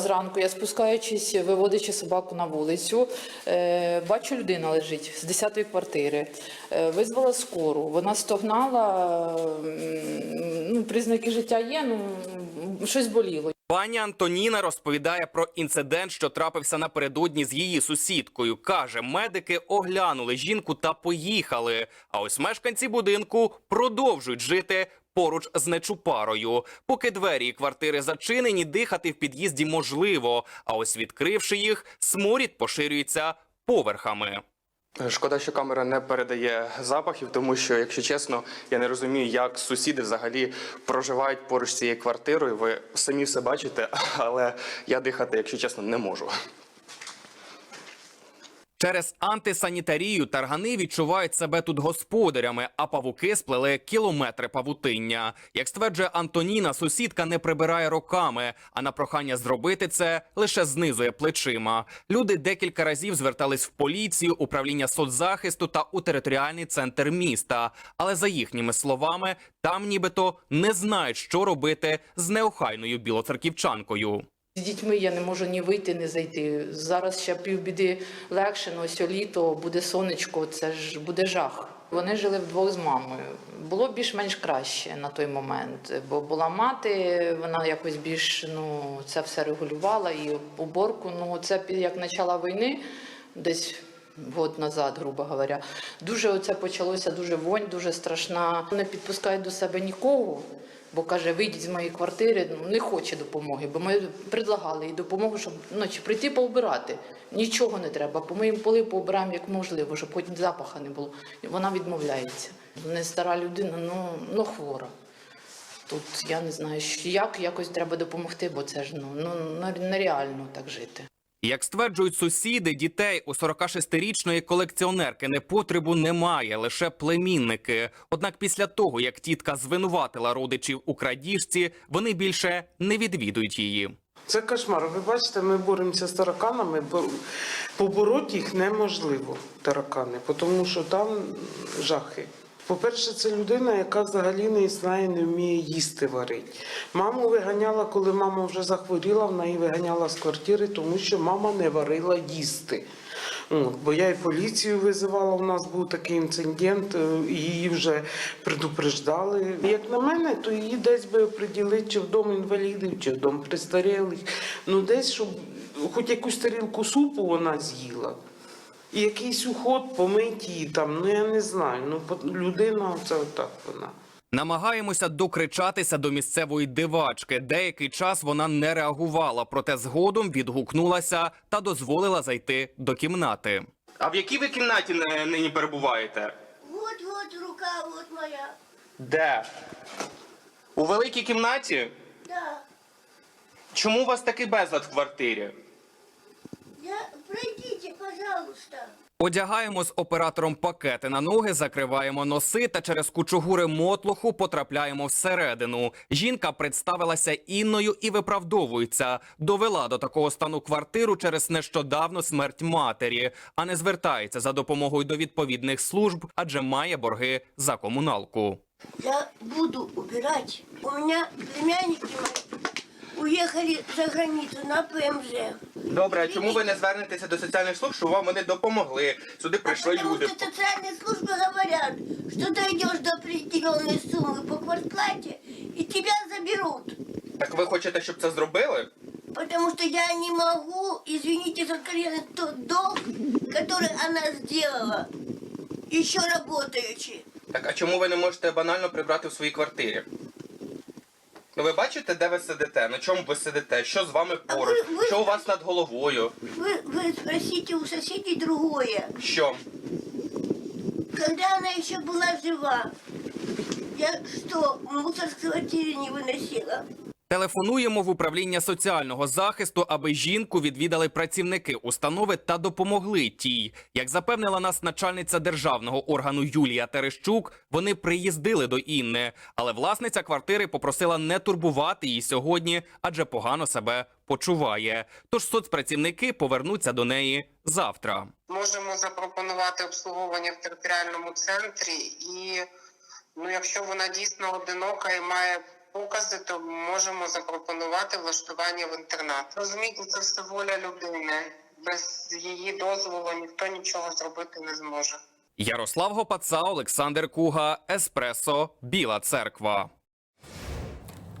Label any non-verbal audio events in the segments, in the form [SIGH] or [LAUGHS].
Зранку я спускаючись, виводячи собаку на вулицю, е, бачу, людина лежить з 10-ї квартири. Е, Визвала скору. Вона стогнала, ну, признаки життя є, ну щось боліло. Пані Антоніна розповідає про інцидент, що трапився напередодні з її сусідкою. Каже, медики оглянули жінку та поїхали. А ось мешканці будинку продовжують жити поруч з нечупарою. Поки двері і квартири зачинені, дихати в під'їзді можливо. А ось відкривши їх, сморід поширюється поверхами. Шкода, що камера не передає запахів, тому що, якщо чесно, я не розумію, як сусіди взагалі проживають поруч цією квартирою. Ви самі все бачите, [LAUGHS] але я дихати, якщо чесно, не можу. Через антисанітарію таргани відчувають себе тут господарями, а павуки сплели кілометри павутиння. Як стверджує Антоніна, сусідка не прибирає роками, а на прохання зробити це лише знизує плечима. Люди декілька разів звертались в поліцію, управління соцзахисту та у територіальний центр міста. Але за їхніми словами, там нібито не знають, що робити з неохайною білоцерківчанкою. З дітьми я не можу ні вийти, ні зайти. Зараз ще півбіди легше, ну ось літо, буде сонечко, це ж буде жах. Вони жили вдвох з мамою. Було більш-менш краще на той момент, бо була мати, вона якось більш ну це все регулювала і уборку. Ну це як почала війни, десь год назад, грубо говоря. Дуже оце почалося дуже вонь, дуже страшна. Не підпускають до себе нікого. Бо каже, вийдіть з моєї квартири, ну не хоче допомоги, бо ми предлагали їй допомогу, щоб ну, чи прийти поубирати. Нічого не треба. Помиємо поли, поубираємо як можливо, щоб потім запаха не було. Вона відмовляється. Не стара людина, ну, ну хвора. Тут я не знаю, як якось треба допомогти, бо це ж ну, ну нереально так жити. Як стверджують сусіди, дітей у 46-річної колекціонерки непотребу немає, лише племінники. Однак після того, як тітка звинуватила родичів у крадіжці, вони більше не відвідують її. Це кошмар. Ви бачите, ми боремося з тараканами, бо побороти їх неможливо, таракани, тому що там жахи. По-перше, це людина, яка взагалі не знає, не вміє їсти варити. Маму виганяла, коли мама вже захворіла, вона її виганяла з квартири, тому що мама не варила їсти. Бо я і поліцію визивала, у нас був такий інцидент, е, її вже предупреждали. Як на мене, то її десь би приділити чи в дом інвалідів, чи в дом престарілих. Ну десь, щоб хоч якусь тарілку супу вона з'їла. І якийсь уход помить її там, ну я не знаю. Ну людина це отак вона. Намагаємося докричатися до місцевої дивачки. Деякий час вона не реагувала, проте згодом відгукнулася та дозволила зайти до кімнати. А в якій ви кімнаті нині перебуваєте? Вот, вот рука, вот моя. Де? У великій кімнаті? Да. Чому у вас такий безлад в квартирі? Я... Пожалуйста. Одягаємо з оператором пакети на ноги, закриваємо носи та через кучугури мотлуху потрапляємо всередину. Жінка представилася Інною і виправдовується. Довела до такого стану квартиру через нещодавну смерть матері, а не звертається за допомогою до відповідних служб, адже має борги за комуналку. Я буду убирать. У меня племянники мои уехали за границу на ПМЖ. Добре, а чому ви не звернетеся до соціальних служб, щоб вам вони допомогли? Сюди прийшли Потому люди. что социальные службы говорят, что дойдешь до определенной суммы по квартплате, и тебя заберут. Так ви хочете, щоб це зробили? Потому что я не могу, извините за откровенно, тот долг, который она сделала, еще работаючи. Так а чому ви не можете банально прибрати в своїй квартирі? Ну ви бачите, де ви сидите? На чому ви сидите? Що з вами А поруч? ви- ви- Що у вас над головою? Вы, вы спросите у соседей другое. Що? Когда она еще была жива, я что, мусор с квартиры не выносила? Телефонуємо в управління соціального захисту, аби жінку відвідали працівники установи та допомогли тій. Як запевнила нас начальниця державного органу Юлія Терещук, вони приїздили до Інни, але власниця квартири попросила не турбувати її сьогодні, адже погано себе почуває. Тож соцпрацівники повернуться до неї завтра. Можемо запропонувати обслуговування в територіальному центрі, і ну, якщо вона дійсно одинока і має покази, то можемо запропонувати влаштування в інтернат. Розумієте, це все воля людини. Без її дозволу ніхто нічого зробити не зможе. Ярослав Гопаца, Олександр Куга, Еспресо, Біла Церква.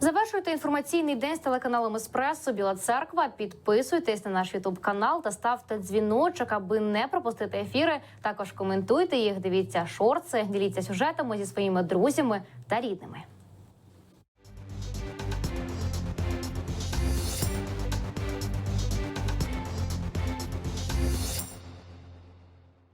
Завершуйте інформаційний день з телеканалом Еспресо Біла Церква. Підписуйтесь на наш Ютуб канал та ставте дзвіночок, аби не пропустити ефіри. Також коментуйте їх, дивіться шорти, діліться сюжетами зі своїми друзями та рідними.